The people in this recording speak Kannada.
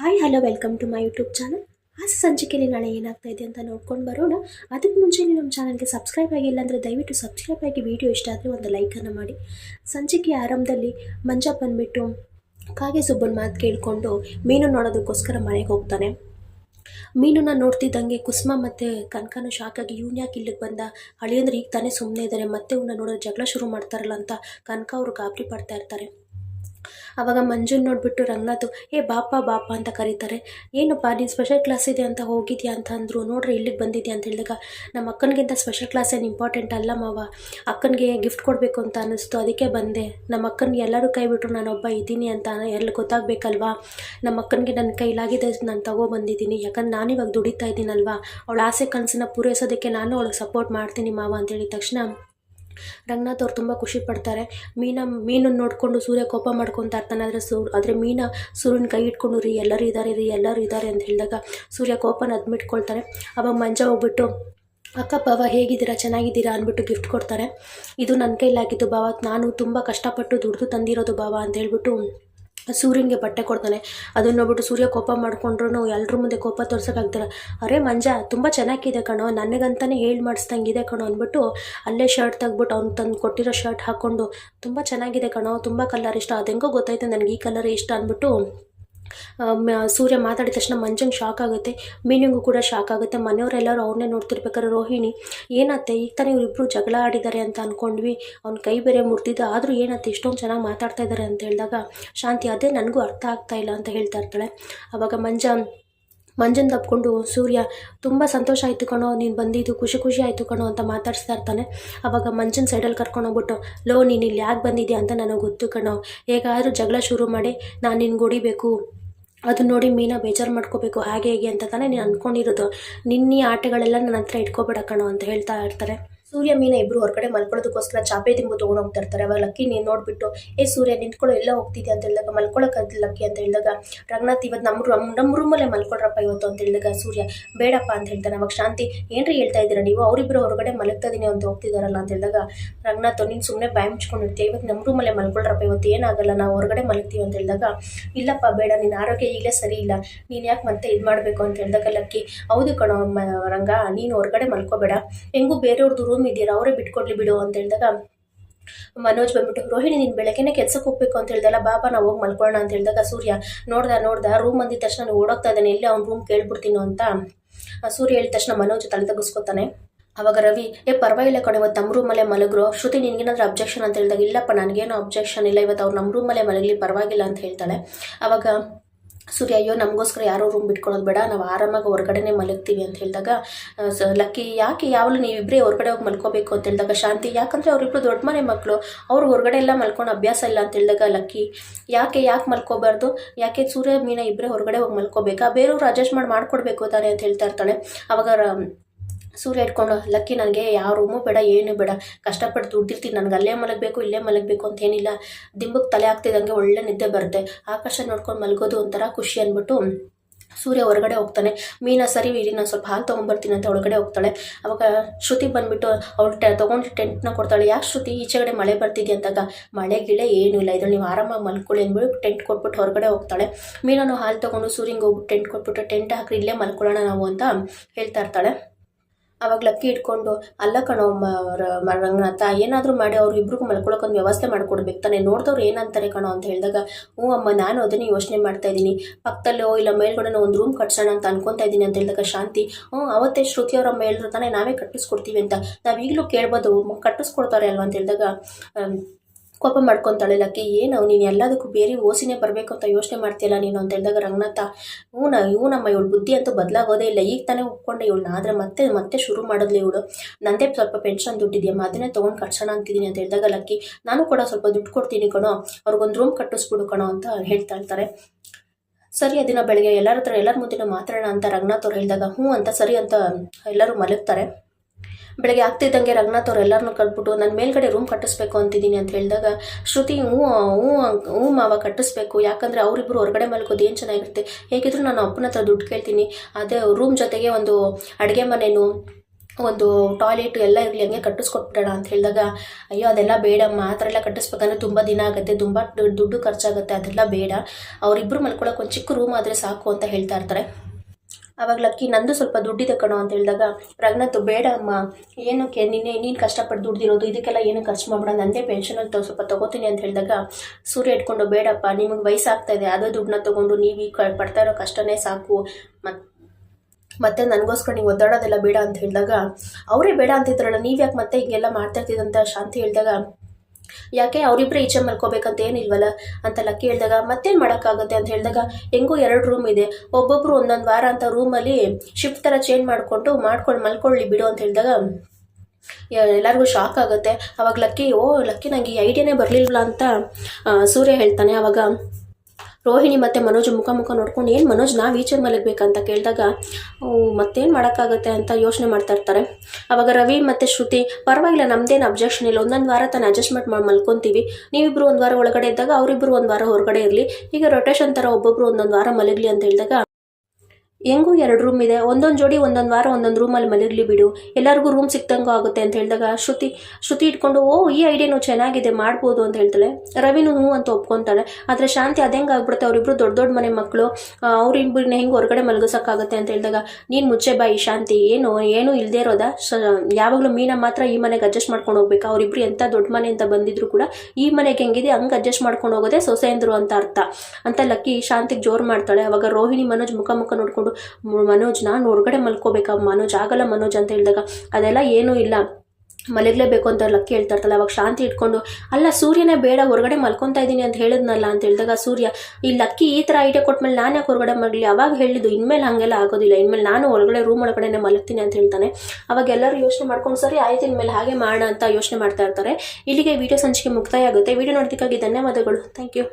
Hi hello welcome to my YouTube channel ಆ ಸಂಚಿಕೆಯಲ್ಲಿ ನಾಳೆ ಏನಾಗ್ತಾ ಇದೆ ಅಂತ ನೋಡ್ಕೊಂಡು ಬರೋಣ. ಅದಕ್ಕೆ ಮುಂಚೆ ನೀವು ನಮ್ಮ ಚಾನಲ್ಗೆ ಸಬ್ಸ್ಕ್ರೈಬ್ ಆಗಿಲ್ಲ ಅಂದರೆ ದಯವಿಟ್ಟು ಸಬ್ಸ್ಕ್ರೈಬ್ ಆಗಿ ವಿಡಿಯೋ ಇಷ್ಟ ಆದರೆ ಒಂದು ಲೈಕನ್ನು ಮಾಡಿ. ಸಂಚಿಕೆ ಆರಂಭದಲ್ಲಿ ಮಂಜ ಬಂದುಬಿಟ್ಟು ಕಾಗೆ ಸುಬ್ಬನ ಮಾತು ಕೇಳಿಕೊಂಡು ಮೀನು ನೋಡೋದಕ್ಕೋಸ್ಕರ ಮನೆಗೆ ಹೋಗ್ತಾನೆ. ಮೀನನ್ನ ನೋಡ್ತಿದ್ದಂಗೆ ಕುಸುಮ ಮತ್ತು ಕನಕನು ಶಾಕಾಗಿ ಇವ್ನು ಇಲ್ಲಿಗೆ ಬಂದ? ಅಳಿಯಂದ್ರೆ ಈಗ ತಾನೇ ಸುಮ್ಮನೆ ಇದ್ದಾರೆ ಮತ್ತೆ ಇವನ್ನ ನೋಡೋದು ಜಗಳ ಶುರು ಮಾಡ್ತಾರಲ್ಲ ಅಂತ ಕನಕ ಅವರು ಗಾಬರಿ ಪಡ್ತಾ ಇರ್ತಾರೆ. ಆವಾಗ ಮಂಜುನ್ ನೋಡಿಬಿಟ್ಟು ರಂಗನಾಥ್, ಏ ಬಾಪ ಬಾಪ ಅಂತ ಕರೀತಾರೆ. ಏನಪ್ಪ, ನೀನು ಸ್ಪೆಷಲ್ ಕ್ಲಾಸ್ ಇದೆ ಅಂತ ಹೋಗಿದ್ಯಾ? ಅಂತ ಅಂದರು. ನೋಡ್ರಿ, ಇಲ್ಲಿಗೆ ಬಂದಿದ್ಯಾ? ಅಂತ ಹೇಳಿದಾಗ, ನಮ್ಮ ಅಕ್ಕನಿಗಿಂತ ಸ್ಪೆಷಲ್ ಕ್ಲಾಸ್ ಏನು ಇಂಪಾರ್ಟೆಂಟ್ ಅಲ್ಲ ಮಾವ. ಅಕ್ಕನಿಗೆ ಗಿಫ್ಟ್ ಕೊಡಬೇಕು ಅಂತ ಅನ್ನಿಸ್ತು. ಅದಕ್ಕೆ ಬಂದೆ. ನಮ್ಮ ಅಕ್ಕನಿಗೆ ಎಲ್ಲರೂ ಕೈ ಬಿಟ್ಟರು ನಾನೊಬ್ಬ ಇದ್ದೀನಿ ಅಂತ ಎಲ್ಲ ಗೊತ್ತಾಗಬೇಕಲ್ವಾ? ನಮ್ಮ ಅಕ್ಕನಿಗೆ ನನ್ನ ಕೈಲಾಗಿದೆ, ನಾನು ತಗೊಬಂದಿದ್ದೀನಿ ಯಾಕಂದ್ರೆ ನಾನು ಇವಾಗ ದುಡಿತಾ ಇದ್ದೀನಲ್ವಾ? ಅವಳ ಆಸೆ ಕನಸನ್ನ ಪೂರೈಸೋದಕ್ಕೆ ನಾನು ಅವಳಿಗೆ ಸಪೋರ್ಟ್ ಮಾಡ್ತೀನಿ ಮಾವ ಅಂತ ಹೇಳಿದ ತಕ್ಷಣ ರಂಗನಾಥ್ ಅವ್ರು ತುಂಬ ಖುಷಿ ಪಡ್ತಾರೆ. ಮೀನ ಮೀನನ್ನ ನೋಡಿಕೊಂಡು ಸೂರ್ಯ ಕೋಪ ಮಾಡ್ಕೊತಾ ಇರ್ತಾನೆ, ಆದರೆ ಸೂ, ಆದರೆ ಮೀನ ಸೂರ್ಯನ ಕೈ ಇಟ್ಕೊಂಡು ರೀ, ಎಲ್ಲರೂ ಇದ್ದಾರೆ ರೀ, ಎಲ್ಲರೂ ಇದ್ದಾರೆ ಅಂತ ಹೇಳಿದಾಗ ಸೂರ್ಯ ಕೋಪನ ಅದ್ಮಿಟ್ಕೊಳ್ತಾರೆ. ಅವಾಗ ಮಂಜ ಹೋಗ್ಬಿಟ್ಟು, ಅಕ್ಕ ಬಾವ ಹೇಗಿದ್ದೀರಾ? ಚೆನ್ನಾಗಿದ್ದೀರಾ? ಅಂದ್ಬಿಟ್ಟು ಗಿಫ್ಟ್ ಕೊಡ್ತಾರೆ. ಇದು ನನ್ನ ಕೈಲಾಗಿದ್ದು ಬಾವ ನಾನು ತುಂಬ ಕಷ್ಟಪಟ್ಟು ದುಡ್ದು ತಂದಿರೋದು ಬಾವ ಅಂತ ಹೇಳ್ಬಿಟ್ಟು ಸೂರ್ಯನಿಗೆ ಬಟ್ಟೆ ಕೊಡ್ತಾನೆ. ಅದನ್ನ ನೋಡ್ಬಿಟ್ಟು ಸೂರ್ಯ ಕೋಪ ಮಾಡ್ಕೊಂಡ್ರು ಎಲ್ಲರ ಮುಂದೆ ಕೋಪ ತೋರ್ಸೋಕ್ಕಾಗ್ತಾರೆ ಅರೆ ಮಂಜ, ತುಂಬ ಚೆನ್ನಾಗಿದೆ ಕಣೋ, ನನಗಂತಾನೆ ಹೇಳಿ ಮಾಡಿಸ್ದಂಗಿದೆ ಕಣೋ ಅಂದ್ಬಿಟ್ಟು ಅಲ್ಲೇ ಶರ್ಟ್ ತೆಗ್ಬಿಟ್ಟು ಅವ್ನು ತಂದು ಕೊಟ್ಟಿರೋ ಶರ್ಟ್ ಹಾಕ್ಕೊಂಡು ತುಂಬ ಚೆನ್ನಾಗಿದೆ ಕಣೋ, ತುಂಬ ಕಲರ್ ಇಷ್ಟ. ಅದೆಂಗೋ ಗೊತ್ತಾಯ್ತು, ನನಗೆ ಈ ಕಲರ್ ಇಷ್ಟ ಅಂದ್ಬಿಟ್ಟು ಸೂರ್ಯ ಮಾತಾಡಿದ ತಕ್ಷಣ ಮಂಜಂಗೆ ಶಾಕ್ ಆಗುತ್ತೆ. ಮೀನಿಂಗು ಕೂಡ ಶಾಕ್ ಆಗುತ್ತೆ. ಮನೆಯವರೆಲ್ಲರೂ ಅವ್ರನ್ನೇ ನೋಡ್ತಿರ್ಬೇಕಾದ್ರೆ, ರೋಹಿಣಿ, ಏನತ್ತೆ? ಈಗ ತಾನೇ ಇವರಿಬ್ಬರು ಜಗಳ ಆಡಿದ್ದಾರೆ ಅಂತ ಅಂದ್ಕೊಂಡ್ವಿ ಅವ್ನ ಕೈ ಬೇರೆ ಮುರಿದಿದ್ದ ಆದರೂ ಏನತ್ತೆ? ಇಷ್ಟೊಂದು ಚೆನ್ನಾಗಿ ಮಾತಾಡ್ತಾ ಇದ್ದಾರೆ ಅಂತ ಹೇಳಿದಾಗ, ಶಾಂತಿ, ಅದೇ ನನಗೂ ಅರ್ಥ ಆಗ್ತಾ ಇಲ್ಲ ಅಂತ ಹೇಳ್ತಾ ಇರ್ತಾಳೆ. ಆವಾಗ ಮಂಜ, ಮಂಜನ್ ತಪ್ಕೊಂಡು, ಸೂರ್ಯ, ತುಂಬ ಸಂತೋಷ ಆಯಿತು ಕಣೋ. ನೀನು ಬಂದಿದ್ದು ಖುಷಿ ಖುಷಿ ಆಯಿತು ಕಣೋ ಅಂತ ಮಾತಾಡಿಸ್ತಾ ಇರ್ತಾನೆ. ಆವಾಗ ಮಂಜನ್ ಸೈಡಲ್ಲಿ ಕರ್ಕೊಂಡು ಹೋಗ್ಬಿಟ್ಟು, ಲೋ, ನೀನು ಇಲ್ಲಿ ಯಾಕೆ ಬಂದಿದ್ಯಾ ಅಂತ ನನಗೆ ಗೊತ್ತು ಕಣೋ. ಹೇಗಾದರೂ ಜಗಳ ಶುರು ಮಾಡಿ, ನಾನು ನಿನ್ಗೆ ಹೊಡಿಬೇಕು. ಅದನ್ನ ನೋಡಿ ಮೀನಾ ಬೇಜಾರು ಮಾಡ್ಕೋಬೇಕು, ಹಾಗೆ ಹೀಗೆ ಅಂತ ತಾನೇ ನೀನು ಅಂದ್ಕೊಂಡಿರೋದು ನಿನ್ನ ಆಟಗಳೆಲ್ಲ ನನ್ನ ಹತ್ರ ಇಟ್ಕೋಬೇಡ ಕಣೋ ಅಂತ ಹೇಳ್ತಾ ಇರ್ತಾರೆ. ಸೂರ್ಯ ಮೀನ ಇಬ್ರು ಹೊರಗಡೆ ಮಲ್ಕೊಳ್ಳೋದಕ್ಕೋಸ್ಕರ ಚಾಪೆ ದಿಂಬು ತಗೊಂಡು ಹೋಗ್ತಾ ಇರ್ತಾರೆ. ಅವಾಗ ಲಕ್ಕಿ ನೀನು ನೋಡ್ಬಿಟ್ಟು, ಏ ಸೂರ್ಯ, ನಿಂತ್ಕೊಳ್ಳೋ, ಎಲ್ಲ ಹೋಗ್ತಿದ್ಯಾ? ಅಂತ ಹೇಳಿದಾಗ ಮಲ್ಕೊಳ್ಳೋಕ್ಕಾಗಲ್ಲ ಲಕ್ಕಿ, ಅಂತ ಹೇಳಿದಾಗ, ರಂಗನಾಥ್ ಇವತ್ತು ನಮ್ಮ ನಮ್ಮ ರೂಮಲ್ಲೇ ಮಲ್ಕೊಳ್ರಪ್ಪ ಇವತ್ತು, ಅಂತ ಹೇಳಿದಾಗ, ಸೂರ್ಯ, ಬೇಡಪ್ಪ, ಅಂತ ಹೇಳ್ತಾನೆ. ಅವಾಗ ಶಾಂತಿ, ಏನ್ರಿ ಹೇಳ್ತಾ ಇದ್ದೀರಾ ನೀವು? ಅವರಿಬ್ಬರು ಹೊರಗಡೆ ಮಲಗ್ತಾ ಇದೀನಿ ಅಂತ ಹೋಗ್ತಿದಾರಲ್ಲ, ಅಂತ ಹೇಳಿದಾಗ, ರಂಗನಾಥ್, ನೀನು ಸುಮ್ಮನೆ ಬಾಯಿ ಮುಚ್ಕೊಂಡಿರ್ತೀಯ ಇವತ್ತು ನಮ್ಮ ರೂಮಲ್ಲೇ ಮಲ್ಕೊಳ್ರಪ್ಪ, ಇವತ್ತು ಏನಾಗಲ್ಲ ನಾವು ಹೊರಗಡೆ ಮಲಗ್ತೀವಿ, ಅಂತ ಹೇಳಿದಾಗ, ಇಲ್ಲಪ್ಪ, ಬೇಡ ನಿನ್ನ ಆರೋಗ್ಯ ಈಗಲೇ ಸರಿ ಇಲ್ಲ, ನೀನು ಯಾಕೆ ಮತ್ತೆ ಇದು ಮಾಡಬೇಕು? ಅಂತ ಹೇಳಿದಾಗ, ಲಕ್ಕಿ, ಹೌದು ಕಣೋ ರಂಗ, ನೀನು ಹೊರಗಡೆ ಮಲ್ಕೋಬೇಡ, ಹೆಂಗೂ ಬೇರೆಯವ್ರದ್ದು ರೂಮ್ ಇದೆಯಲ್ಲ ಅವರೇ ಬಿಟ್ಕೊಡ್ಲಿ ಬಿಡು ಅಂತ ಹೇಳಿದಾಗ, ಮನೋಜ್ ಬಂದ್ಬಿಟ್ಟು, ರೋಹಿಣಿ, ನೀನು ಬೆಳಗ್ಗೆನೇ ಕೆಲ್ಸಕ್ಕೆ ಹೋಗ್ಬೇಕು ಅಂತ ಹೇಳ್ದಲ್ಲ ಬಾಬಾ ನಾವು ಹೋಗಿ ಮಲ್ಕೊಳ್ಳೋಣ ಅಂತ ಹೇಳಿದಾಗ ಸೂರ್ಯ, ನೋಡ್ದ ನೋಡ್ದ ರೂಮ್ ಅಂದಿದ ತಕ್ಷಣ ನಾನು ಓಡೋಗ್ತಾ ಇದ್ದಾನೆ ಎಲ್ಲಿ ಅವ್ನು ರೂಮ್ ಕೇಳ್ಬಿಡ್ತೀನೋ ಅಂತ. ಸೂರ್ಯ ಹೇಳಿದ ತಕ್ಷಣ ಮನೋಜ್ ತಲೆ ತಗ್ಗಿಸ್ಕೊತಾನೆ. ಅವಾಗ ರವಿ, ಏ, ಪರವಾಗಿಲ್ಲ ಕಣೆ ಇವತ್ತು ನಮ್ಮ ರೂಮಲ್ಲೇ ಮಲಗ್ರು. ಶ್ರುತಿ ನಿನಗೇನಾದ್ರೂ ಅಬ್ಜೆಕ್ಷನ್ ಅಂತ ಹೇಳಿದಾಗ, ಇಲ್ಲಪ್ಪ, ನನಗೇನು ಅಬ್ಜೆಕ್ಷನ್ ಇಲ್ಲ ಇವತ್ತು ಅವ್ರು ನಮ್ಮ ರೂಮಲ್ಲೇ ಮಲಗಲಿ, ಪರವಾಗಿಲ್ಲ ಅಂತ ಹೇಳ್ತಾಳೆ. ಅವಾಗ ಸೂರ್ಯ, ಅಯ್ಯೋ, ನಮಗೋಸ್ಕರ ಯಾರೋ ರೂಮ್ ಬಿಟ್ಕೊಳೋದು ಬೇಡ, ನಾವು ಆರಾಮಾಗಿ ಹೊರಗಡೆನೇ ಮಲಗ್ತೀವಿ ಅಂತ ಹೇಳಿದಾಗ ಲಕ್ಕಿ, ಯಾಕೆ ಯಾವಾಗಲೂ ನೀವಿಬ್ಬರೇ ಹೊರಗಡೆ ಹೋಗಿ ಮಲ್ಕೋಬೇಕು ಅಂತ ಹೇಳಿದಾಗ, ಶಾಂತಿ, ಯಾಕಂದರೆ ಅವರಿಬ್ಬರು ದೊಡ್ಡ ಮನೆ ಮಕ್ಕಳು ಅವ್ರು ಹೊರಗಡೆ ಎಲ್ಲ ಮಲ್ಕೊಂಡು ಅಭ್ಯಾಸ ಇಲ್ಲ ಅಂತ ಹೇಳಿದಾಗ, ಲಕ್ಕಿ, ಯಾಕೆ ಯಾಕೆ ಮಲ್ಕೋಬಾರ್ದು? ಯಾಕೆ ಸೂರ್ಯ, ಮೀನ ಇಬ್ಬರೇ ಹೊರಗಡೆ ಹೋಗಿ ಮಲ್ಕೋಬೇಕಾ? ಬೇರೆಯವ್ರು ಅಡ್ಜಸ್ಟ್ ಮಾಡಿ ಮಾಡ್ಕೊಡ್ಬೇಕು ತಾನೆ ಅಂತ ಹೇಳ್ತಾ ಇರ್ತಾಳೆ. ಅವಾಗ ಸೂರ್ಯ ಇಟ್ಕೊಂಡು ಲಕ್ಕಿ, ನನಗೆ ಯಾವ ರೂಮು ಬೇಡ, ಏನು ಬೇಡ. ಕಷ್ಟಪಟ್ಟು ದುಡ್ಡಿರ್ತೀನಿ ನನಗೆ ಅಲ್ಲೇ ಮಲಗಬೇಕು, ಇಲ್ಲೇ ಮಲಗಬೇಕು ಅಂತ ಏನಿಲ್ಲ. ದಿಂಬಕ್ಕೆ ತಲೆ ಆಗ್ತಿದ್ದಂಗೆ ಒಳ್ಳೆ ನಿದ್ದೆ ಬರುತ್ತೆ. ಆಕಾಶ ನೋಡ್ಕೊಂಡು ಮಲಗೋದು ಒಂಥರ ಖುಷಿ ಅಂದ್ಬಿಟ್ಟು ಸೂರ್ಯ ಹೊರಗಡೆ ಹೋಗ್ತಾನೆ. ಮೀನಾ, ಸರಿ ಇರಿ ನಾನು ಸ್ವಲ್ಪ ಹಾಲು ತೊಗೊಂಬರ್ತೀನಿ ಅಂತ ಒಳಗಡೆ ಹೋಗ್ತಾಳೆ. ಅವಾಗ ಶ್ರುತಿ ಬಂದ್ಬಿಟ್ಟು, ಅವಳು ಟೆ, ತೊಗೊಂಡು ಟೆಂಟ್ನ ಕೊಡ್ತಾಳೆ. ಯಾಕೆ ಶ್ರುತಿ ಈಚೆಗಡೆ ಮಳೆ ಬರ್ತಿದೆ ಅಂತಾಗ ಮಳೆ, ಗಿಳೆ ಏನೂ ಇಲ್ಲ. ಇದ್ರಲ್ಲಿ ನೀವು ಆರಾಮಾಗಿ ಮಲ್ಕೊಳ್ಳಿ ಅಂದ್ಬಿಟ್ಟು ಟೆಂಟ್ ಕೊಟ್ಬಿಟ್ಟು ಹೊರಗಡೆ ಹೋಗ್ತಾಳೆ. ಮೀನನ್ನು ಹಾಲು ತೊಗೊಂಡು ಸೂರ್ಯಂಗೆ ಹೋಗ್ಬಿಟ್ಟು ಟೆಂಟ್ ಕೊಟ್ಬಿಟ್ಟು ಟೆಂಟ್ ಹಾಕಿ ಇಲ್ಲೇ ಮಲ್ಕೊಳ್ಳೋಣ ನಾವು ಅಂತ ಹೇಳ್ತಾ ಇರ್ತಾಳೆ. ಅವಾಗ ಲಕ್ಕಿ ಇಟ್ಕೊಂಡು, ಅಲ್ಲ ಕಣೋ ರಂಗನಾಥ, ಏನಾದರೂ ಮಾಡಿ ಅವ್ರು ಇಬ್ರಿಗೂ ಒಂದು ವ್ಯವಸ್ಥೆ ಮಾಡ್ಕೊಡ್ಬೇಕು ತಾನೆ. ನೋಡಿದವ್ರು ಏನಂತಾರೆ ಕಣೋ ಅಂತ ಹೇಳಿದಾಗ, ಹ್ಞೂ ಅಮ್ಮ, ನಾನು ಅದನ್ನೇ ಯೋಚನೆ ಮಾಡ್ತಾ ಇದ್ದೀನಿ. ಪಕ್ಕದಲ್ಲೋ ಇಲ್ಲ ಮೇಲ್ಗಡೆ ಒಂದು ರೂಮ್ ಕಟ್ಸೋಣ ಅಂತ ಅನ್ಕೊತಾ ಇದ್ದೀನಿ ಅಂತ ಹೇಳಿದಾಗ ಶಾಂತಿ, ಹ್ಞೂ, ಅವತ್ತೇ ಶ್ರುತಿ ಅಮ್ಮ ಹೇಳಿದ್ರು ತಾನೇ, ನಾವೇ ಕಟ್ಟಿಸ್ಕೊಡ್ತೀವಿ ಅಂತ. ನಾವು ಈಗಲೂ ಕೇಳ್ಬೋದು ಕಟ್ಟಿಸ್ಕೊಡ್ತಾರೆ ಅಲ್ವಾ ಅಂತ ಹೇಳಿದಾಗ ಕೋಪ ಮಾಡ್ಕೊತಾಳೆ, ಲಕ್ಕಿ, ಏನು ನೀನು ಎಲ್ಲದಕ್ಕೂ ಬೇರೆ ಓಸಿನೇ ಬರಬೇಕು ಅಂತ ಯೋಚನೆ ಮಾಡ್ತೀಯಲ್ಲ ನೀನು? ಅಂತ ಹೇಳಿದಾಗ ರಂಗನಾಥ ಹ್ಞೂ ನಾ ಇವು ನಮ್ಮ ಇವಳು ಬುದ್ಧಿ ಅಂತೂ ಬದಲಾಗೋದೇ ಇಲ್ಲ. ಈಗ ತಾನೇ ಒಪ್ಕೊಂಡೆ ಇವಳನ್ನ. ಆದರೆ ಮತ್ತೆ ಮತ್ತೆ ಶುರು ಮಾಡಿದ್ಲು ಇವಳು. ನಂದೇ ಸ್ವಲ್ಪ ಪೆನ್ಷನ್ ದುಡ್ಡಿದೆಯಮ್ಮ ಅದನ್ನೇ ತೊಗೊಂಡು ಕಟ್ಸೋಣ ಅಂತಿದ್ದೀನಿ ಅಂತ ಹೇಳಿದಾಗ, ಲಕ್ಕಿ, ನಾನು ಕೂಡ ಸ್ವಲ್ಪ ದುಡ್ಡು ಕೊಡ್ತೀನಿ ಕಣೋ. ಅವ್ರಿಗೊಂದು ರೂಮ್ ಕಟ್ಟಿಸ್ಬಿಡು ಕಣೋ ಅಂತ ಹೇಳ್ತಾ ಇರ್ತಾರೆ. ಸರಿ ಅದನ್ನ ಬೆಳಗ್ಗೆ ಎಲ್ಲರ ಹತ್ರ, ಎಲ್ಲರ ಮುಂದೆ ಮಾತಾಡೋಣ ಅಂತ ರಂಗನಾಥ್ ಅವ್ರು ಹೇಳಿದಾಗ, ಹ್ಞೂ ಅಂತ ಸರಿ ಅಂತ ಎಲ್ಲರೂ ಮಲಗ್ತಾರೆ. ಬೆಳಗ್ಗೆ ಆಗ್ತಿದ್ದಂಗೆ ರಂಗನಾಥ್ ಅವ್ರು ಎಲ್ಲರನ್ನೂ ಕಟ್ಬಿಟ್ಟು ನಾನು ಮೇಲ್ಗಡೆ ರೂಮ್ ಕಟ್ಟಿಸ್ಬೇಕು ಅಂತಿದ್ದೀನಿ ಅಂತ ಹೇಳಿದಾಗ, ಶ್ರುತಿ, ಹ್ಞೂ ಹ್ಞೂ ಹ್ಞೂ ಮಾವ ಕಟ್ಟಿಸ್ಬೇಕು. ಯಾಕಂದರೆ ಅವರಿಬ್ಬರು ಹೊರಗಡೆ ಮಲ್ಕೋದು ಏನು ಚೆನ್ನಾಗಿರುತ್ತೆ? ಹೇಗಿದ್ರು ನಾನು ಅಪ್ಪನ ಹತ್ರ ದುಡ್ಡು ಕೇಳ್ತೀನಿ. ಅದೇ ರೂಮ್ ಜೊತೆಗೆ ಒಂದು ಅಡುಗೆ ಮನೇನು, ಒಂದು ಟಾಯ್ಲೆಟ್ ಎಲ್ಲ ಇರಲಿ, ಹಂಗೆ ಕಟ್ಟಿಸ್ಕೊಟ್ಬಿಡೋಣ ಅಂತ ಹೇಳಿದಾಗ, ಅಯ್ಯೋ, ಅದೆಲ್ಲ ಬೇಡಮ್ಮ. ಆ ಥರ ಎಲ್ಲ ಕಟ್ಟಿಸ್ಬೇಕಂದ್ರೆ ತುಂಬ ದಿನ ಆಗುತ್ತೆ. ತುಂಬ ದುಡ್ಡು ಖರ್ಚಾಗುತ್ತೆ. ಅದೆಲ್ಲ ಬೇಡ. ಅವರಿಬ್ಬರು ಮಲ್ಕೊಳಕ್ಕೆ ಒಂದು ಚಿಕ್ಕ ರೂಮ್ ಆದರೆ ಸಾಕು ಅಂತ ಹೇಳ್ತಾ ಇರ್ತಾರೆ. ಅವಾಗ ಲಕ್ಕಿ ನಂದು ಸ್ವಲ್ಪ ದುಡ್ಡಿದೆ ಕಣೋ ಅಂತ ಹೇಳಿದಾಗ, ರಘುನಾಥ್, ಬೇಡ ಅಮ್ಮ. ಏನಕ್ಕೆ? ನಿನ್ನೆ ನೀನು ಕಷ್ಟಪಟ್ಟು ದುಡ್ದಿರೋದು ಇದಕ್ಕೆಲ್ಲ ಏನು ಖರ್ಚು ಮಾಡಬೇಡ. ನಂದೇ ಪೆನ್ಷನಲ್ಲಿ ಅಲ್ಲಿ ಸ್ವಲ್ಪ ತಗೋತೀನಿ ಅಂತ ಹೇಳಿದಾಗ, ಸೂರ್ಯ ಇಟ್ಕೊಂಡು, ಬೇಡಪ್ಪ, ನಿಮಗೆ ವಯಸ್ಸಾಗ್ತಾ ಇದೆ. ಅದೇ ದುಡ್ಡನ್ನ ತೊಗೊಂಡು ನೀವು ಈ ಪಡ್ತಾ ಇರೋ ಕಷ್ಟನೇ ಸಾಕು. ಮತ್ತು ಮತ್ತೆ ನನಗೋಸ್ಕರ ನೀವು ಒದ್ದಾಡೋದೆಲ್ಲ ಬೇಡ ಅಂತ ಹೇಳಿದಾಗ, ಅವರೇ ಬೇಡ ಅಂತಿದ್ರಲ್ಲ ನೀವು ಯಾಕೆ ಮತ್ತೆ ಹಿಂಗೆಲ್ಲ ಮಾಡ್ತಾ ಇರ್ತಿದ್ದಂತ? ಶಾಂತಿ ಹೇಳಿದಾಗ ಯಾಕೆ ಅವರಿಬ್ಬರೇ ಈಚೆ ಮಲ್ಕೋಬೇಕಂತ ಏನಿಲ್ವಲ್ಲ ಅಂತ ಲಕ್ಕಿ ಹೇಳಿದಾಗ ಮತ್ತೇನು ಮಾಡೋಕ್ಕಾಗುತ್ತೆ? ಅಂತ ಹೇಳಿದಾಗ, ಹೆಂಗೂ ಎರಡು ರೂಮ್ ಇದೆ. ಒಬ್ಬೊಬ್ರು ಒಂದೊಂದು ವಾರ ಅಂತ ರೂಮಲ್ಲಿ ಶಿಫ್ಟ್ ಥರ ಚೇಂಜ್ ಮಾಡಿಕೊಂಡು ಮಾಡ್ಕೊಂಡು ಮಲ್ಕೊಳ್ಳಿ ಬಿಡು ಅಂತ ಹೇಳಿದಾಗ ಎಲ್ಲರಿಗೂ ಶಾಕ್ ಆಗುತ್ತೆ. ಅವಾಗ ಲಕ್ಕಿ, ಓ, ಲಕ್ಕಿ ನನಗೆ ಈ ಐಡಿಯಾನೇ ಬರಲಿಲ್ವಲ್ಲ? ಅಂತ ಸೂರ್ಯ ಹೇಳ್ತಾನೆ. ಅವಾಗ ರೋಹಿಣಿ ಮತ್ತು ಮನೋಜ್ ಮುಖ ಮುಖ ನೋಡ್ಕೊಂಡು ಏನು ಮನೋಜ್ ನಾವು ಈಚೆ ಮಲಗಬೇಕಂತ ಕೇಳಿದಾಗ ಮತ್ತೇನು ಮಾಡೋಕ್ಕಾಗತ್ತೆ ಅಂತ ಯೋಚನೆ ಮಾಡ್ತಾ ಇರ್ತಾರೆ. ಅವಾಗ ರವಿ ಮತ್ತು ಶ್ರುತಿ, ಪರವಾಗಿಲ್ಲ, ನಮ್ದೇನು ಅಬ್ಜೆಕ್ಷನ್ ಇಲ್ಲ. ಒಂದೊಂದು ವಾರ ತಾನು ಅಡ್ಜಸ್ಟ್ಮೆಂಟ್ ಮಾಡಿ ಮಲ್ಕೊತೀವಿ. ನೀವಿಬ್ಬರು ಒಂದು ವಾರ ಒಳಗಡೆ ಇದ್ದಾಗ ಅವರಿಬ್ಬರು ಒಂದು ವಾರ ಹೊರಗಡೆ ಇರಲಿ. ಈಗ ರೊಟೇಷನ್ ಥರ ಒಬ್ಬೊಬ್ರು ಒಂದೊಂದು ವಾರ ಮಲಗಲಿ ಅಂತ ಹೇಳಿದಾಗ ಹೆಂಗೂ ಎರಡು ರೂಮ್ ಇದೆ. ಒಂದೊಂದು ಜೋಡಿ, ಒಂದೊಂದು ವಾರ, ಒಂದೊಂದು ರೂಮಲ್ಲಿ ಮಲಗಲಿ ಬಿಡು. ಎಲ್ಲರಿಗೂ ರೂಮ್ ಸಿಕ್ತಂಗೂ ಆಗುತ್ತೆ ಅಂತ ಹೇಳಿದಾಗ ಶ್ರುತಿ ಶ್ರುತಿ ಇಟ್ಕೊಂಡು, ಓ, ಈ ಐಡಿಯಾನು ಚೆನ್ನಾಗಿದೆ, ಮಾಡ್ಬೋದು ಅಂತ ಹೇಳ್ತಾಳೆ. ರವಿನೂ ಹ್ಞೂ ಅಂತ ಒಪ್ಕೊತಾಳೆ. ಆದರೆ ಶಾಂತಿ ಅದೆಂಗೆ ಆಗ್ಬಿಡುತ್ತೆ. ಅವರಿಬ್ರು ದೊಡ್ಡ ದೊಡ್ಡ ಮನೆ ಮಕ್ಕಳು ಅವ್ರಿಬ್ಬರನ್ನ ಹೆಂಗೆ ಹೊರಗಡೆ ಮಲಗಿಸೋಕ್ಕಾಗುತ್ತೆ ಅಂತ ಹೇಳಿದಾಗ, ನೀನು ಮುಚ್ಚೆ ಬಾಯಿ, ಶಾಂತಿ. ಏನು, ಏನೂ ಇಲ್ಲದೆ ಇರೋದ? ಯಾವಾಗಲೂ ಮೀನ ಮಾತ್ರ ಈ ಮನೆಗೆ ಅಡ್ಜಸ್ಟ್ ಮಾಡ್ಕೊಂಡು ಹೋಗ್ಬೇಕು? ಅವರಿಬ್ರು ಎಂಥ ದೊಡ್ಡ ಮನೆ ಅಂತ ಬಂದಿದ್ರು ಕೂಡ ಈ ಮನೆಗೆ ಹೆಂಗಿದೆ, ಹಂಗೆ ಅಡ್ಜಸ್ಟ್ ಮಾಡ್ಕೊಂಡು ಹೋಗೋದೇ ಸೊಸೆಂದ್ರು ಅಂತ ಅರ್ಥ. ಅಂತ ಲಕ್ಕಿ ಶಾಂತಿಗೆ ಜೋರು ಮಾಡ್ತಾಳೆ. ಅವಾಗ ರೋಹಿಣಿ, ಮನೋಜ್ ಮುಖ ಮುಖ ನೋಡಿಕೊಂಡು ಮನೋಜ್, ನಾನು ಹೊರಗಡೆ ಮಲ್ಕೋಬೇಕಾ? ಮನೋಜ್, ಆಗಲ್ಲ ಮನೋಜ್ ಅಂತ ಹೇಳಿದಾಗ. ಅದೆಲ್ಲ ಏನೂ ಇಲ್ಲ. ಮಲಗಲೇಬೇಕು ಅಂತ ಲಕ್ಕಿ ಹೇಳ್ತಾ ಇರ್ತಲ್ಲ ಅವಾಗ ಶಾಂತಿ ಇಟ್ಕೊಂಡು, ಅಲ್ಲ, ಸೂರ್ಯನೇ ಬೇಡ, ಹೊರಗಡೆ ಮಲ್ಕೊತಾ ಇದ್ದೀನಿ ಅಂತ ಹೇಳಿದ್ನಲ್ಲ ಅಂತ ಹೇಳಿದಾಗ ಸೂರ್ಯ, ಈ ಲಕ್ಕಿ ಈ ಥರ ಐಡಿಯಾ ಕೊಟ್ಮೇಲೆ ನಾನು ಯಾಕೆ ಹೊರಗಡೆ ಮಲಗಲಿ? ಅವಾಗ ಹೇಳಿದ್ದು, ಇನ್ಮೇಲೆ ಹಾಗೆಲ್ಲ ಆಗೋದಿಲ್ಲ. ಇನ್ಮೇಲೆ ನಾನು ಹೊರಗಡೆ ರೂಮ್ ಒಳಗಡೆನೇ ಮಲಗ್ತೀನಿ ಅಂತ ಹೇಳ್ತಾನೆ. ಅವಾಗ ಎಲ್ಲರೂ ಯೋಚನೆ ಮಾಡ್ಕೊಂಡು, ಸರಿ, ಆಯ್ತು, ಇನ್ಮೇಲೆ ಹಾಗೆ ಮಾಡೋಣ ಅಂತ ಯೋಚನೆ ಮಾಡ್ತಾ ಇರ್ತಾರೆ. ಇಲ್ಲಿಗೆ ವಿಡಿಯೋ ಸಂಚಿಕೆ ಮುಕ್ತಾಯ ಆಗುತ್ತೆ. ವಿಡಿಯೋ ನೋಡೋದಕ್ಕಾಗಿ ಧನ್ಯವಾದಗಳು. Thank you